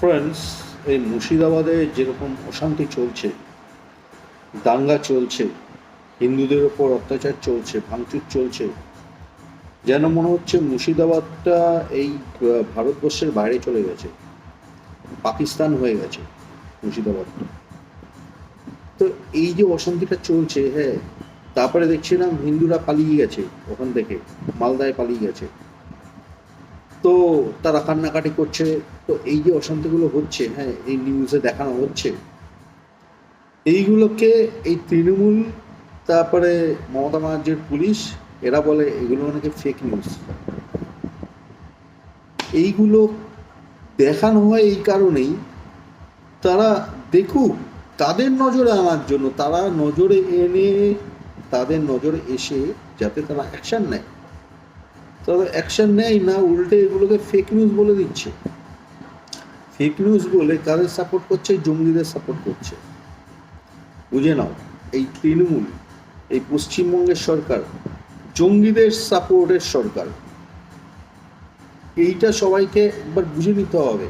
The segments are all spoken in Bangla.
ফ্রেন্ডস এই মুর্শিদাবাদে যেরকম অশান্তি চলছে, দাঙ্গা চলছে, হিন্দুদের ওপর অত্যাচার চলছে, ভাঙচুর চলছে, যেন মনে হচ্ছে মুর্শিদাবাদটা এই ভারতবর্ষের বাইরে চলে গেছে, পাকিস্তান হয়ে গেছে মুর্শিদাবাদটা। তো এই যে অশান্তিটা চলছে হ্যাঁ তারপরে দেখছিলাম হিন্দুরা পালিয়ে গেছে ওখান থেকে, মালদায় পালিয়ে গেছে। তো তারা কান্নাকাটি করছে। তো এই যে অশান্তিগুলো হচ্ছে হ্যাঁ এই নিউজে দেখানো হচ্ছে, এইগুলোকে এই তৃণমূল, তারপরে মমতা ব্যানার্জির পুলিশ, এরা বলে এগুলো নাকি ফেক নিউজ এইগুলো দেখানো হয় এই কারণেই তারা দেখুক, তাদের নজরে আনার জন্য, তারা নজরে এনে, তাদের নজরে এসে যাতে তারা অ্যাকশন নেয়। তারা অ্যাকশন নেয় না, উল্টে এগুলোকে ফেক নিউজ বলে দিচ্ছে। ফেক নিউজ বলে কাদের সাপোর্ট করছে? জঙ্গিদের সাপোর্ট করছে। বুঝে নাও, এই তৃণমূল, এই পশ্চিমবঙ্গের সরকার, জঙ্গিদের সাপোর্টের সরকার, এইটা সবাইকে একবার বুঝে নিতে হবে।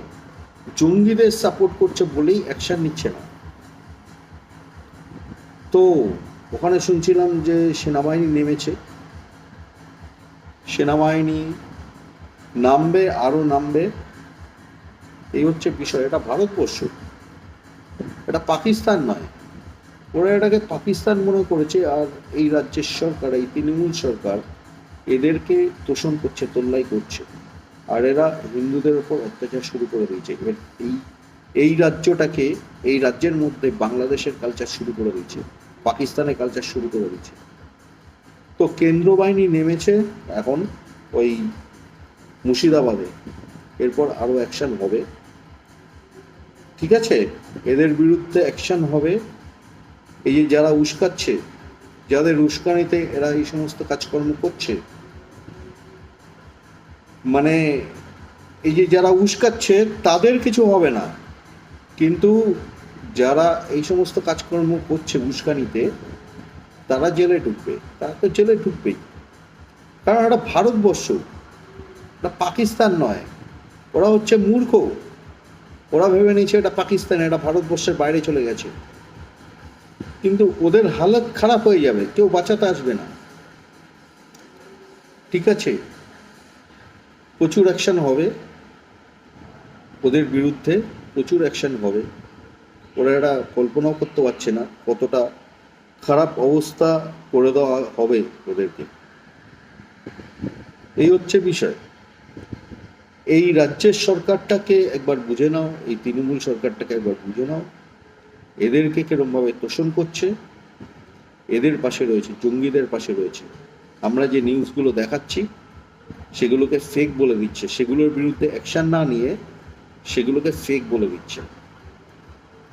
জঙ্গিদের সাপোর্ট করছে বলেই অ্যাকশন নিচ্ছে না। তো, ওখানে শুনছিলাম যে সেনাবাহিনী নেমেছে। সেনাবাহিনী নামবে আরও নামবে, এই হচ্ছে বিষয়। এটা ভারতবর্ষ। এটা পাকিস্তান নয়। ওরা এটাকে পাকিস্তান মনে করেছে, আর এই রাজ্যের সরকার, এই তৃণমূল সরকার এদেরকে তোষণ করছে, তোল্লাই করছে। আর এরা হিন্দুদের ওপর অত্যাচার শুরু করে দিয়েছে। এবার এই এই রাজ্যটাকে, এই রাজ্যের মধ্যে বাংলাদেশের কালচার শুরু করে দিয়েছে। পাকিস্তানের কালচার শুরু করে দিয়েছে। তো কেন্দ্র বাহিনী নেমেছে এখন ওই মুর্শিদাবাদে। এরপর আরও অ্যাকশন হবে। ঠিক আছে? এদের বিরুদ্ধে অ্যাকশন হবে। এই যে যারা উস্কাচ্ছে, যাদের উস্কানিতে এরা এই সমস্ত কাজকর্ম করছে মানে এই যে যারা উস্কাচ্ছে, তাদের কিছু হবে না। কিন্তু যারা এই সমস্ত কাজকর্ম করছে উস্কানিতে তারা জেলে ঢুকবে, তারা তো জেলে ঢুকবেই। কারণ এটা ভারতবর্ষ এটা পাকিস্তান নয়, ওরা হচ্ছে মূর্খ। ওরা ভেবে নিয়েছে এটা পাকিস্তান, এটা ভারতবর্ষের বাইরে চলে গেছে। কিন্তু ওদের হালত খারাপ হয়ে যাবে, কেউ বাঁচাতে আসবে না। ঠিক আছে, প্রচুর অ্যাকশন হবে। ওদের বিরুদ্ধে প্রচুর অ্যাকশন হবে। ওরা এটা কল্পনাও করতে পারছে না কতটা খারাপ অবস্থা করে দেওয়া হবে ওদেরকে। এই হচ্ছে বিষয়। এই রাজ্যের সরকারটাকে একবার বুঝে নাও, এই তৃণমূল সরকারটাকে একবার বুঝে নাও। এদেরকে কিরমভাবে তোষণ করছে, এদের পাশে রয়েছে, জঙ্গিদের পাশে রয়েছে। আমরা যে নিউজগুলো দেখাচ্ছি, সেগুলোকে ফেক বলে দিচ্ছে। সেগুলোর বিরুদ্ধে অ্যাকশন না নিয়ে সেগুলোকে ফেক বলে দিচ্ছে।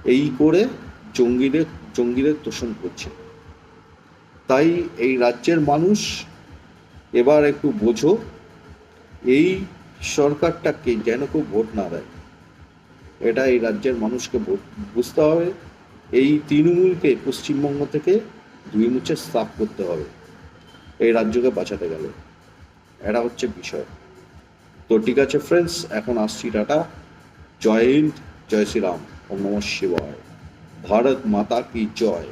এই করে জঙ্গিদের জঙ্গিদের তোষণ করছে। তাই এই রাজ্যের মানুষ, এবার একটু বোঝো, এই সরকারটাকে যেন কেউ ভোট না দেয়। এটা এই রাজ্যের মানুষকে বুঝতে হবে। এই তৃণমূলকে পশ্চিমবঙ্গ থেকে দুই মুছে সাফ করতে হবে। এই রাজ্যকে বাঁচাতে গেলে। এটা হচ্ছে বিষয়। তো ঠিক আছে ফ্রেন্ডস এখন আসছি টাটা। জয় হিন্দ, জয় শ্রীরাম। ওম নমঃ শিবায়। ভারত মাতা কি জয়?